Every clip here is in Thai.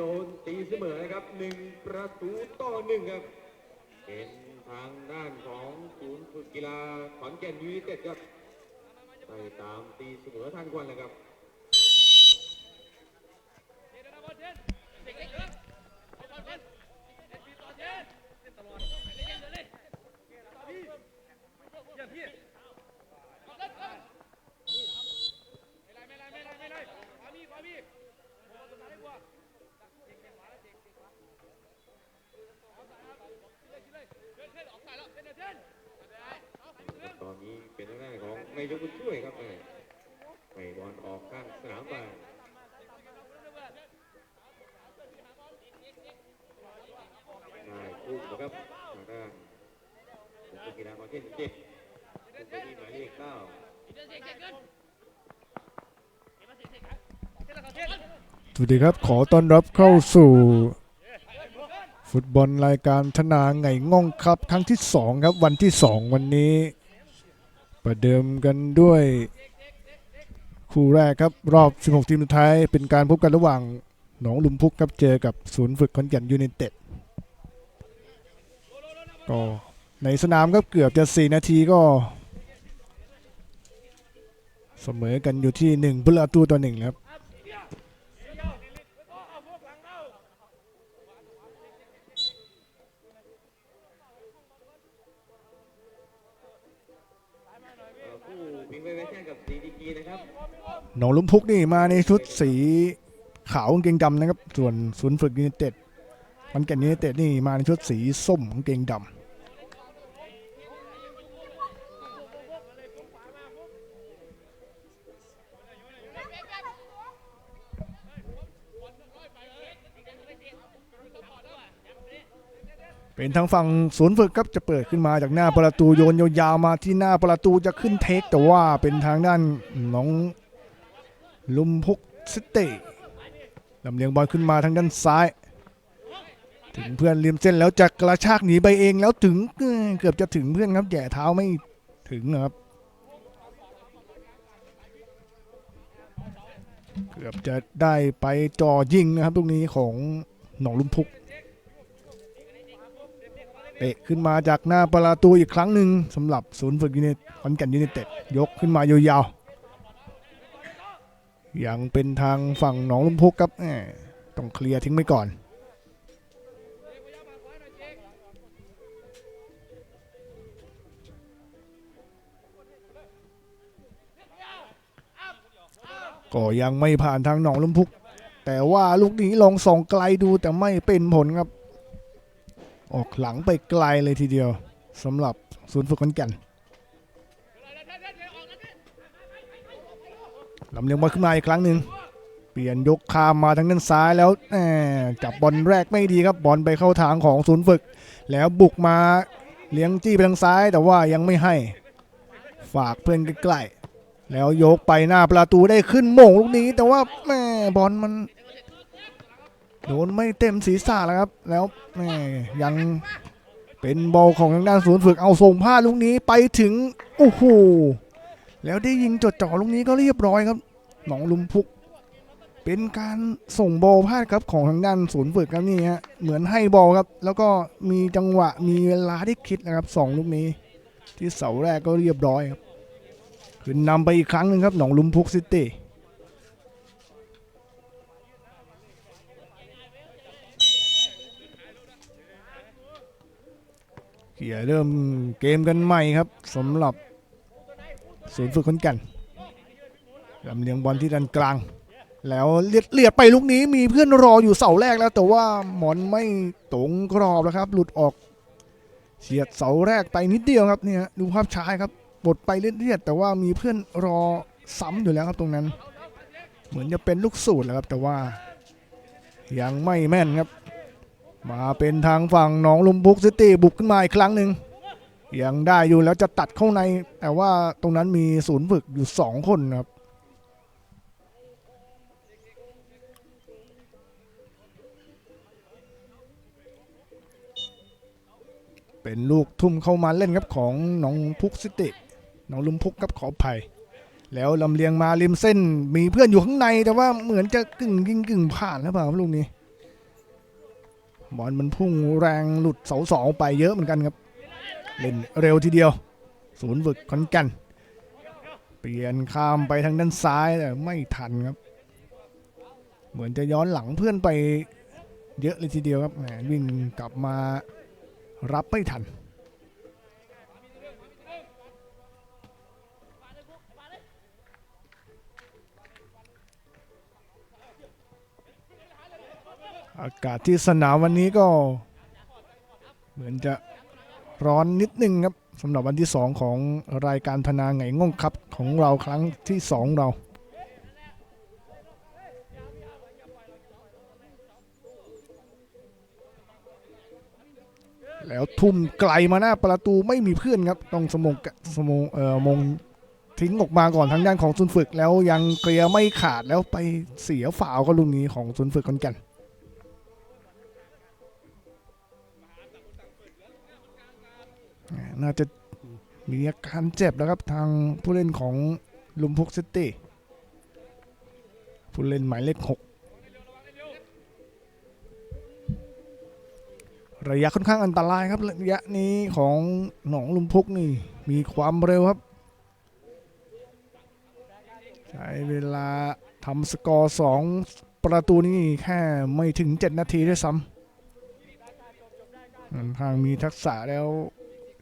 โดนตีเสมอนะครับหนึ่งประตูต่อหนึ่งครับ เป็นทางด้านของศูนย์ฝึกกีฬาขอนแก่นยูไนเต็ดครับไปตามตีเสมอทันควันเลยครับ ตอนนี้เป็นทางด้าของนายกบุญช่วยครับแม่ให้บอลออกข้างสนามไปได้คู่นะครับทางด้านศูนย์ฝึกกีฬาขอนแก่นเจ็ดผู้ที่หมายเลขเก้าสวัสดีครับ ขอต้อนรับเข้าสู่ ฟุตบอลรายการธนาไงง่องครับครั้งที่ 2 ครับวันที่ 2 วันนี้ ประเดิมกันด้วย คู่แรกครับ รอบ 16 ทีมสุดท้าย เป็นการพบกันระหว่างหนองลุมพุกครับเจอกับศูนย์ฝึกขอนแก่นยูไนเต็ดก็ในสนามครับเกือบจะ 4 นาทีก็ เสมอกันอยู่ที่ 1 ประตูต่อ1ครับ หนองลุมพุกนี่มาในชุดสีขาวกางเกงดำนะครับ ส่วนศูนย์ฝึกยูไนเต็ดมันแก่นยูไนเต็ดนี่มาในชุดสีส้มกางเกงดำเป็นทางฝั่งศูนย์ฝึกครับจะเปิดขึ้นมาจากหน้าประตูโยนยาวๆมาที่หน้าประตูจะขึ้นเทค แต่ว่าเป็นทางด้านน้อง ลุมพุกซิตี้ลำเลียงบอลขึ้นมาทางด้านซ้าย ถึงเพื่อนเลียมเส้นแล้วจะกระชากหนีไปเองแล้วถึงเกือบจะถึงเพื่อนครับแย่เท้าไม่ถึงนะครับ เกือบจะได้ไปจ่อยิงนะครับตรงนี้ของหนองลุมพุกเตะขึ้นมาจากหน้าประตูอีกครั้งหนึ่งสำหรับศูนย์ฝึกยูไนขอนแก่นยูไนเต็ดยกขึ้นมายาวๆ ยังเป็นทางฝั่งหนองลุมพุกครับต้องเคลียร์ทิ้งไปก่อน ก็ยังไม่ผ่านทางหนองลุมพุก แต่ว่าลูกนี้ลองส่องไกลดูแต่ไม่เป็นผลครับ ออกหลังไปไกลเลยทีเดียวสำหรับศูนย์ฝึกขอนแก่น ลำเลียงบอลขึ้นมาอีกครั้งหนึ่งเปลี่ยนยกคามมาทางด้านซ้ายแล้วแหมจับบอลแรกไม่ดีครับบอลไปเข้าทางของศูนย์ฝึก แล้วบุกมาเลี้ยงจี้ไปทางซ้ายแต่ว่ายังไม่ให้ ฝากเพื่อนใกล้ๆแล้วยกไปหน้าประตูได้ขึ้นโมงลูกนี้ แต่ว่าแม่บอลมันโดนไม่เต็มศีรษะแล้วครับ แล้วแม่ยังเป็นบอลของทางด้านศูนย์ฝึกเอาส่งพลาลูกนี้ไปถึงโอ้โหแล้วได้ยิงจดจ่อลูกนี้ก็เรียบร้อยครับ หนองลุมพุก เป็นการส่งบอลพลาดครับของทางด้านศูนย์ฝึกครับนี่ฮะเหมือนให้บอลครับ แล้วก็มีจังหวะมีเวลาที่คิดนะครับสองลูกนี้ ที่เสาแรกก็เรียบร้อยครับขึ้นนำไปอีกครั้งหนึ่งครับหนองลุมพุกซิตี้เกียเริ่มเกมกันใหม่ครับสำหรับศูนย์ฝึกคนกัน ลำเลียงบอลที่ด้านกลาง แล้วเลียดเลียดไปลูกนี้มีเพื่อนรออยู่เสาแรกแล้ว แต่ว่าหมอนไม่ตรงกรอบแล้วครับ หลุดออกเฉียดเสาแรกไปนิดเดียวครับเนี่ยดูภาพช้าครับบดไปเลียดๆแต่ว่ามีเพื่อนรอซ้ำอยู่แล้วครับตรงนั้น เหมือนจะเป็นลูกสูตรแล้วครับ แต่ว่า ยังไม่แม่นครับ มาเป็นทางฝั่งหนองลุมพุกซิตี้บุกขึ้นมาอีกครั้งหนึ่งยังได้อยู่แล้วจะตัดเข้าใน แต่ว่าตรงนั้นมีศูนย์ฝึกอยู่สองคนครับ เป็นลูกทุ่มเข้ามาเล่นครับของน้องพุกซิติน้องลุมพุกครับขออภัย แล้วลำเลียงมาริมเส้น มีเพื่อนอยู่ข้างในแต่ว่าเหมือนจะกึ่งยิงกึ่งผ่านหรือเปล่าครับลูกนี้บอลมันพุ่งแรงหลุดเสาสองไปเยอะเหมือนกันครับ เล่นเร็วทีเดียว ศูนย์ฝึกขอนกัน เปลี่ยนข้ามไปทางด้านซ้ายแต่ไม่ทันครับ เหมือนจะย้อนหลังเพื่อนไปเยอะเลยทีเดียวครับแหมวิ่งกลับมา รับไม่ทัน อากาศที่สนามวันนี้ก็ เหมือนจะร้อนนิดนึงครับสำหรับวันที่ 2 ของรายการธนาไงง่งครับของเราครั้งที่ 2 เรา แล้วทุ่มไกลมาหน้าประตูไม่มีเพื่อนครับ ต้องสมงสมงเอ่อมงทิ้งออกมาก่อนทางด้านของซุนฝึกแล้วยังเกลียร์ไม่ขาดแล้วไปเสียฝาวก็ลุงนี้ของซุนฝึกคนกันน่าจะมีอาการเจ็บแล้วครับทางผู้เล่นของลุมพุกซิตี้ผู้เล่นหมายเลขหก ระยะค่อนข้างอันตรายครับระยะนี้ของหนองลุมพุกนี่มีความเร็วครับใช้เวลาทำสกอร์สองประตูนี่แค่ไม่ถึง 7 นาทีด้วยซ้ำทางมีทักษะแล้ว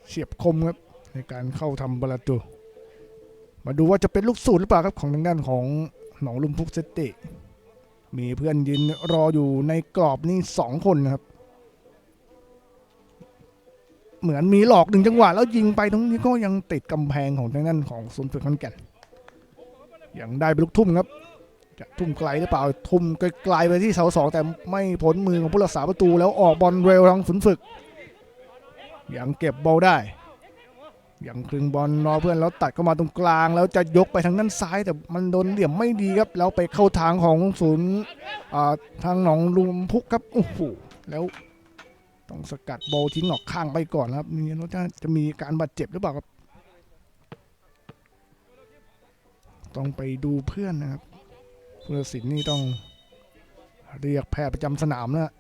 เฉียบคมครับในการเข้าทำประตู มาดูว่าจะเป็นลูกสูตรหรือเปล่าครับของทางด้านของหนองลุมพุกเซตติมีเพื่อนยืนรออยู่ในกรอบนี่สองคนนะครับ เหมือนมีหลอกหนึ่งจังหวะแล้วยิงไปตรงนี้ก็ยังติดกำแพงของทางด้านของศูนย์ฝึกขอนแก่นยังได้เป็นลูกทุ่มครับจะทุ่มไกลหรือเปล่าทุ่มไกลไปที่เสาสองแต่ไม่พ้นมือของผู้รักษาประตูแล้วออกบอลเร็วทางศูนฝึกยังเก็บบอลได้ยังคลึงบอลรอเพื่อนแล้วตัดเข้ามาตรงกลาง แล้วจะยกไปทางด้านซ้าย แต่มันโดนเหลี่ยมไม่ดีครับ แล้วไปเข้าทางของศูนย์ทางหนองลุมพุกครับโอ้โหแล้ว ต้องสกัดโบทิ้งออกข้างไปก่อนครับนี่แล้วจะจะมีการบาดเจ็บหรือเปล่าครับ ต้องไปดูเพื่อนนะครับผู้ตัดสินนี่ต้องเรียกแพทย์ประจำสนามนะ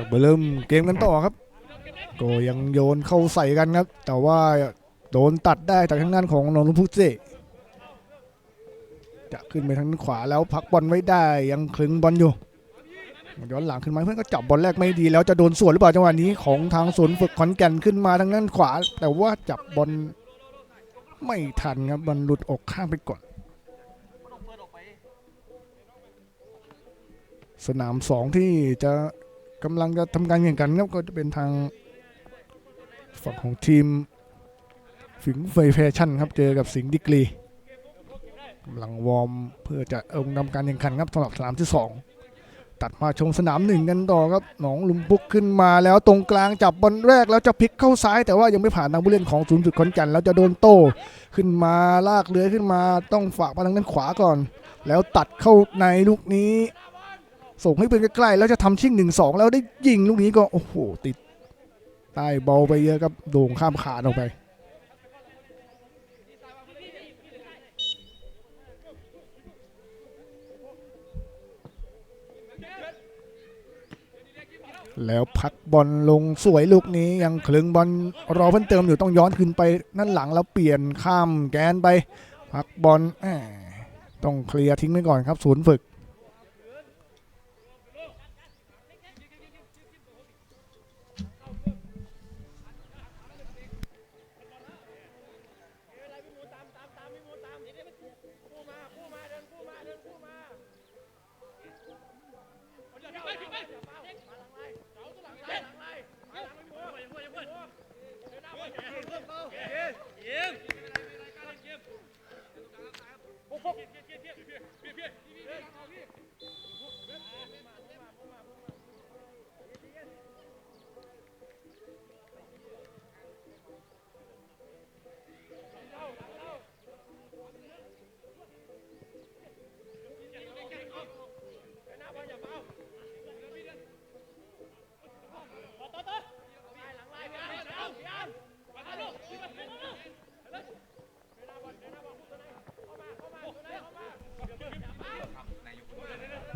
ก็มาเริ่มเกมกันต่อครับ ก็ยังโยนเข้าใส่กันครับ แต่ว่าโดนตัดได้จากทางด้านของนนทพุทธเจจะขึ้นไปทางด้านขวาแล้วพักบอลไว้ได้ยังคลึงบอลอยู่ย้อนหลังขึ้นมาเพื่อนก็จับบอลแรกไม่ดี แล้วจะโดนสวนหรือเปล่าจังหวะนี้ของทางศูนย์ฝึกขอนแก่นขึ้นมาทางด้านขวา แต่ว่าจับบอลไม่ทันครับบอลหลุดออกข้างไปก่อนสนามสองที่จะ กำลังจะทำการแข่งขันครับก็จะเป็นทางฝั่งของทีมฝิงเฟยแฟชั่นครับเจอกับสิงห์ดิกรีกำลังวอร์มเพื่อจะลงทำการแข่งขันครับสำหรับสนามที่สองตัดมาชมสนามหนึ่งกันต่อครับหนองลุมพุกขึ้นมาแล้วตรงกลางจับบอลแรกแล้วจะพลิกเข้าซ้าย แต่ว่ายังไม่ผ่านทางผู้เล่นของศูนย์ฝึกขอนแก่นแล้วจะโดนโต้ขึ้นมาลากเลื้อยขึ้นมาต้องฝากมาทางด้านขวาก่อน แล้วตัดเข้าในลูกนี้ ส่งให้เป็นใกล้ๆแล้วจะทำชิ่งหนึ่งสองแล้วได้ยิงลูกนี้ก็โอ้โหติดใต้บอลไปเยอะครับโด่งข้ามขาออกไป แล้วพักบอลลงสวยลูกนี้ยังคลึงบอลรอเพิ่มเติมอยู่ต้องย้อนขึ้นไปนั่นหลังแล้วเปลี่ยนข้ามแกนไป พักบอลต้องเคลียร์ทิ้งไว้ก่อนครับศูนย์ฝึก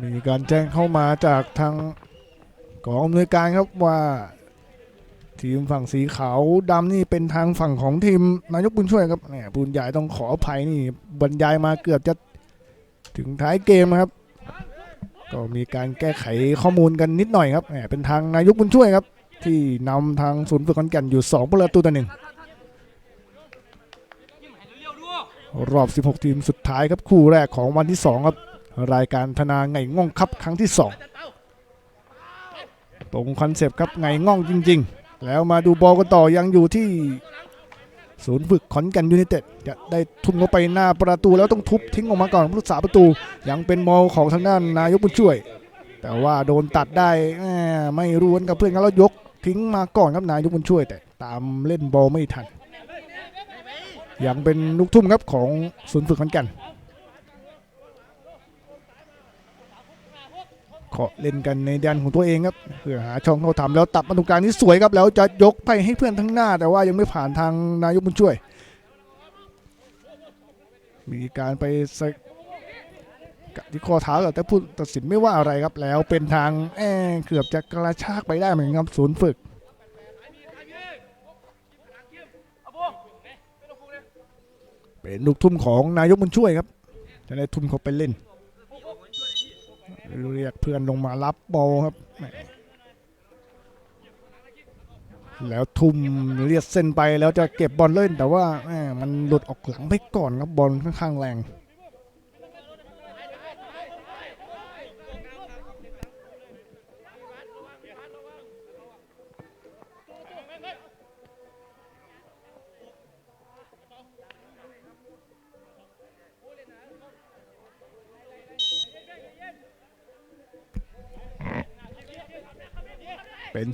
มีการแจ้งเข้ามาจากทางกองอำนวยการครับว่า ทีมฝั่งสีขาวดำนี่เป็นทางฝั่งของทีมนายกบุญช่วยครับเนี่ยบุญใหญ่ต้องขออภัยนี่บรรยายมาเกือบจะถึงท้ายเกมครับ ก็มีการแก้ไขข้อมูลกันนิดหน่อยครับเนี่ยเป็นทางนายกบุญช่วยครับ ที่นำทางศูนย์ฝึกขอนแก่นอยู่ 2 ประตูต่อหนึ่งรอบ 16 ทีมสุดท้ายครับคู่แรกของวันที่ 2 ครับ รายการธนาไงง่องครับครั้งที่ 2 ตรงคอนเซปต์ครับไงง่องจริง ๆ แล้วมาดูบอลกันต่อยังอยู่ที่ศูนย์ฝึกขอนแก่นยูไนเต็ดจะได้ทุ่มเข้าไปหน้าประตูแล้วต้องทุบทิ้งออกมาก่อนผู้รักษาประตู ยังเป็นมอลของทางด้านนายกบุญช่วย แต่ว่าโดนตัดได้ไม่รู้กันกับเพื่อนกันแล้วยกทิ้งมาก่อนครับนายกบุญช่วย แต่ตามเล่นบอลไม่ทันยังเป็นลูกทุ่มครับของศูนย์ฝึกขอนแก่น เคาะเล่นกันในแดนของตัวเองครับเพื่อหาช่องเข้าทำแล้วตัดมาตรงกลางนี้สวยครับแล้วจะยกไปให้เพื่อนทั้งหน้า แต่ว่ายังไม่ผ่านทางนายกบุญช่วย มีการไปสกัดที่ข้อเท้าแต่ผู้ตัดสินไม่ว่าอะไรครับ แล้วเป็นทางแอเกือบจะกระชากไปได้เหมือนกันครับศูนย์ฝึกเป็นลูกทุ่มของนายกบุญช่วยครับจะได้ทุ่มเขาไปเล่น เรียกเพื่อนลงมารับบอลครับ แล้วทุ่มเลียดเส้นไปแล้วจะเก็บบอลเล่น แต่ว่าม่มันหลุดออกหลังไปก่อนครับบอลค่อนข้างแรง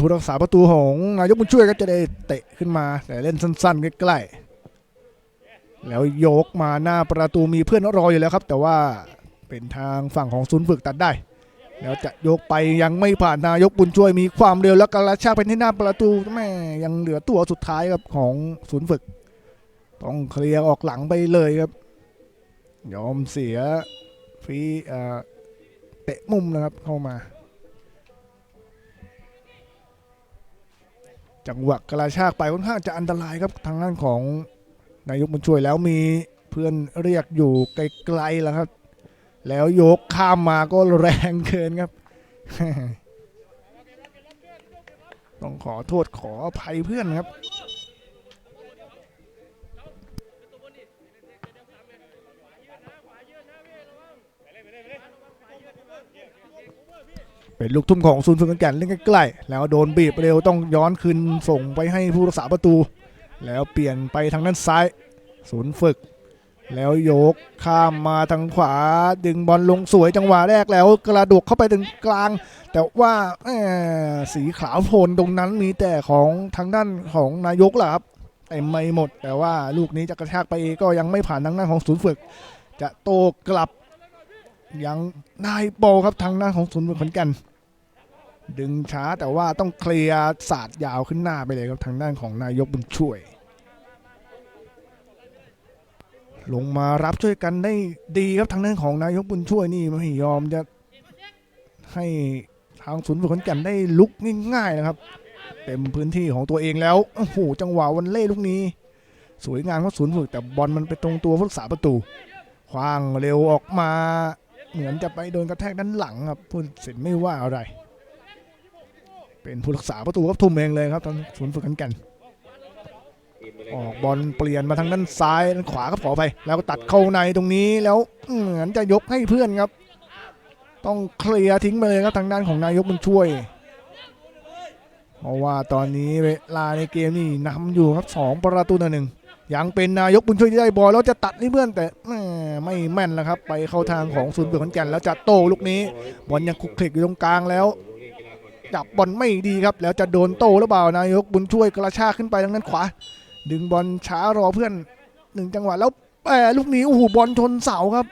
ผู้รักษาประตูของนายกบุญช่วยก็จะได้เตะขึ้นมาแต่เล่นสั้นๆใกล้ๆแล้วโยกมาหน้าประตูมีเพื่อนรออยู่แล้วครับ แต่ว่าเป็นทางฝั่งของศูนย์ฝึกตัดได้ แล้วจะโยกไปยังไม่ผ่านนายกบุญช่วยมีความเร็วแล้วกระชากไปที่หน้าประตูแม่ยังเหลือตัวสุดท้ายครับของศูนย์ฝึก ต้องเคลียร์ออกหลังไปเลยครับ ยอมเสียฟรีเอ่อเตะมุมนะครับเข้ามา จังหวะกระชากไปค่อนข้างจะอันตรายครับทางด้านของนายกบุญช่วยแล้วมีเพื่อนเรียกอยู่ไกลๆแล้วครับ แล้วยกข้ามมาก็แรงเกินครับ ต้องขอโทษขออภัยเพื่อนครับ เป็นลูกทุ่มของศูนย์ฝึกขนแก่นเล่นใกล้ๆแล้วโดนบีบเร็วต้องย้อนคืนส่งไปให้ผู้รักษาประตู แล้วเปลี่ยนไปทางด้านซ้ายศูนย์ฝึก แล้วโยกข้ามมาทางขวา ดึงบอลลงสวยจังหวะแรกแล้วกระดกเข้าไปถึงกลาง แต่ว่าแหม่สีขาวโพลตรงนั้นมีแต่ของทางด้านของนายกแหละครับเต็มไม่หมด แต่ว่าลูกนี้จะกระชากไปก็ยังไม่ผ่านทางด้านของศูนย์ฝึก จะโตกลับยังได้บอลครับทางด้านของศูนย์ฝึกขอนแก่น ดึงช้าแต่ว่าต้องเคลียร์ศาสตร์ยาวขึ้นหน้าไปเลยครับทางด้านของนายกบุญช่วย ลงมารับช่วยกันได้ดีครับทางด้านของนายกบุญช่วยนี่ไม่ยอมจะให้ทางศูนย์ฝึกขอนแก่นได้ลุกง่ายๆนะครับ เต็มพื้นที่ของตัวเองแล้วโอ้โหจังหวะวันเล่ลูกนี้ สวยงามครับศูนย์ฝึกแต่บอลมันไปตรงตัวผู้รักษาประตูคว้างเร็วออกมา เหมือนจะไปโดนกระแทกด้านหลังครับผู้ตัดสินไม่ว่าอะไร เป็นผู้รักษาประตูครับทุ่มเองเลยครับทางศูนย์ฝึกขอนแก่นทีมไปเลยอคอรักบอลเปลี่ยนมาทางด้านซ้ายด้านขวาครับขอไป แล้วก็ตัดเข้าในตรงนี้แล้วเหมือนจะยกให้เพื่อนครับ ต้องเคลียร์ทิ้งไปเลยครับทางด้านของนายกบุญช่วย เพราะว่าตอนนี้เวลาในเกมนี่นำอยู่ครับสองประตูต่อหนึ่งยังเป็นนายกบุญช่วยที่ได้บอลแล้วจะตัดให้เพื่อนแต่แหม่ไม่แม่นแล้วครับ ไปเข้าทางของศูนย์เปลือกขอนแก่นแล้วจะโต้ลูกนี้บอลยังคลุกคลิกอยู่ตรงกลางแล้ว จับบอลไม่ดีครับ แล้วจะโดนโต้หรือเปล่านายกบุญช่วยกระชากขึ้นไปทางด้นขวา ดึงบอลช้ารอเพื่อนหนึ่งจังหวะแล้วแหมลูกนี้โอ้โหบอลชนเสาครับ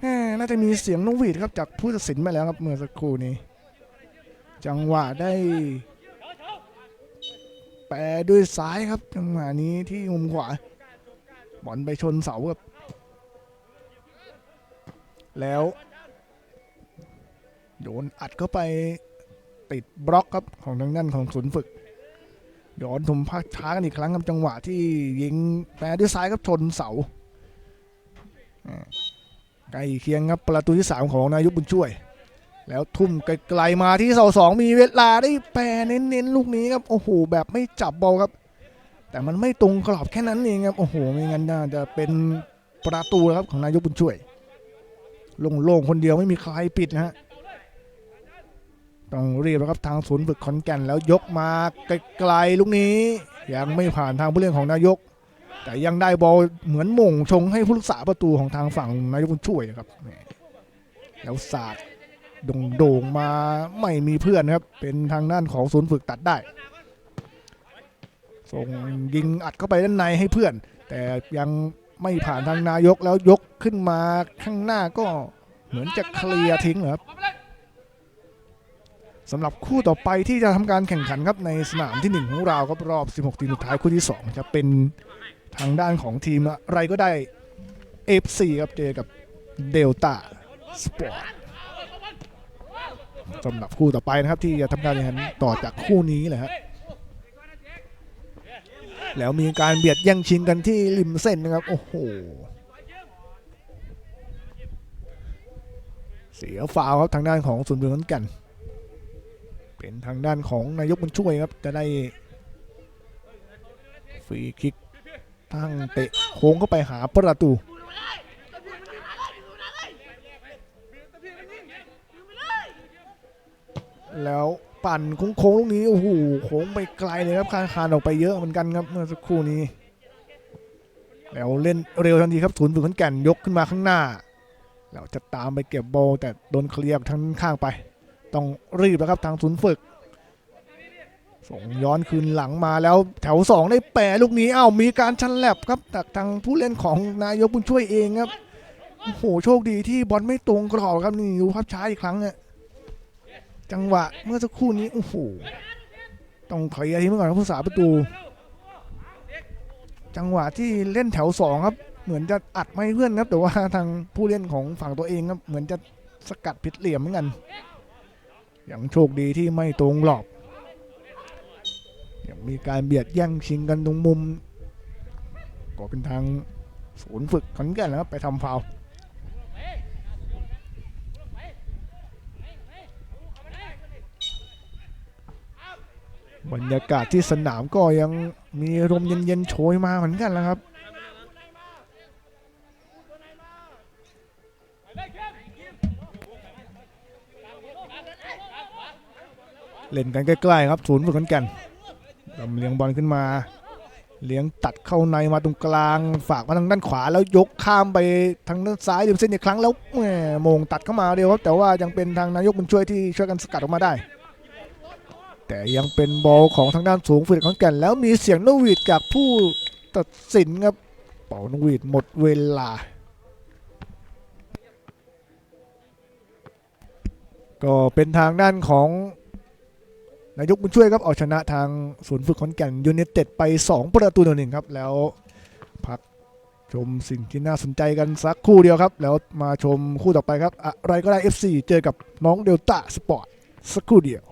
แหน่าจะมีเสียงนกหวีดครับจากผู้ตัดสินมาแล้วครับเมื่อสักครู่นี้ จังหวะได้ แปรด้วยซ้ายครับ จังหวะนี้ที่มุมขวาบอลไปชนเสาครับ แล้วโดนอัดเข้าไป ติดบล็อกครับของทางด้านของศูนย์ฝึกย้อนชมภาคช้ากันอีกครั้งครับจังหวะที่ยิงแปรด้วยซ้ายครับชนเสาใกล้เคียงครับประตูที่ 3 ของนายุบุญช่วย แล้วทุ่มไกลๆมาที่เสาสองมีเวลาได้แปรเน้นๆลูกนี้ครับโอ้โหแบบไม่จับบอลครับ แต่มันไม่ตรงกรอบแค่นั้นเองครับโอ้โหไม่งั้นน่าจะเป็นประตูครับของนายกบุญช่วยโล่งๆคนเดียวไม่มีใครปิดนะฮะ ต้องรีบแล้วครับทางศูนย์ฝึกขอนแก่นแล้วยกมาไกลๆลูกนี้ ยังไม่ผ่านทางผู้เล่นของนายก แต่ยังได้บอลเหมือนมงชงให้ผู้รักษาประตูของทางฝั่งนายกบุญช่วยนะครับแล้วศาสาดโด่งๆมาไม่มีเพื่อนครับ เป็นทางด้านของศูนย์ฝึกตัดได้ส่งยิงอัดเข้าไปด้านในให้เพื่อน แต่ยังไม่ผ่านทางนายกแล้วยกขึ้นมาข้างหน้าก็เหมือนจะเคลียร์ทิ้งหรอครับ สำหรับคู่ต่อไปที่จะทำการแข่งขันครับในสนามที่ 1 ของเราครับรอบ 16 ทีมสุดท้ายคู่ที่2จะเป็นทางด้านของทีมอะไรก็ได้ FC ครับเจอกับเดลต้าสปอร์ตสำหรับคู่ต่อไปนะครับที่จะทำการแข่งขันต่อจากคู่นี้เลยครับแล้วมีการเบียดแย่งชิงกันที่ริมเส้นนะครับ โอ้โห เสียฟาวครับทางด้านของศูนย์เบืองขอนแกัน เป็นทางด้านของนายกบุญช่วยครับ จะได้ฟรีคิกตั้งเตะโค้งเข้าไปหาประตูแล้วปั่นโค้งๆลูกนี้โอ้โหโค้งไปไกลเลยครับคานคานออกไปเยอะเหมือนกันครับเมื่อสักครู่นี้ แล้วเล่นเร็วทันทีครับศูนย์ฝึกขอนแก่นยกขึ้นมาข้างหน้า แล้วจะตามไปเก็บบอลแต่โดนเคลียร์ทางข้างไป ต้องรีบแล้วครับทางศูนย์ฝึก ส่งย้อนคืนหลังมาแล้วแถว 2 ได้แปรลูกนี้อ้าวมีการชันแลบครับจากทางผู้เล่นของนายกบุญช่วยเองครับโอ้โหโชคดีที่บอลไม่ตรงกรอบครับนี่ดูภาพช้าอีกครั้งเนี่ยจังหวะเมื่อสักครู่นี้โอ้โหต้องเคลียร์ทีมก่อนครับผู้สาประตู จังหวะที่เล่นแถว2ครับ เหมือนจะอัดไม่เพื่อนครับ แต่ว่าทางผู้เล่นของฝั่งตัวเองครับเหมือนจะสกัดผิดเหลี่ยมเหมือนกัน ย่างโชคดีที่ไม่ตรงหลอบยังมีการเบียดแย่งชิงกันตรงมุม ก็เป็นทางศูนย์ฝึกขอนแก่นนะครับไปทำฟาวบรรยากาศที่สนามก็ยังมีลมเย็นๆโชยมาเหมือนกันแล้วครับ เล่นกันใกล้ๆครับศูนย์ฝึกขอนแก่นลำเลียงบอลขึ้นมา เลี้ยงตัดเข้าในมาตรงกลาง ฝากมาทางด้านขวาแล้วยกข้ามไปทางด้านซ้ายริมเส้นอีกครั้งแล้วแหมโมงตัดเข้ามาเดียวครับแต่ว่ายังเป็นทางนายกบุญช่วยที่ช่วยกันสกัดออกมาได้ แต่ยังเป็นบอลของทางด้านสูงฝึกขอนแก่นแล้วมีเสียงนกหวีดจากผู้ตัดสินครับเป่านกหวีดหมดเวลาก็เป็นทางด้านของ นายกบุญช่วยครับเอาชนะทางศูนย์ฝึกขอนแก่นยูเนเต็ดไป 2 ประตูต่อหนึ่งครับแล้วพักชมสิ่งที่น่าสนใจกันสักคู่เดียวครับ แล้วมาชมคู่ต่อไปครับ อะไรก็ได้ FC เจอกับน้องเดลต้าสปอร์ตสักคู่เดียว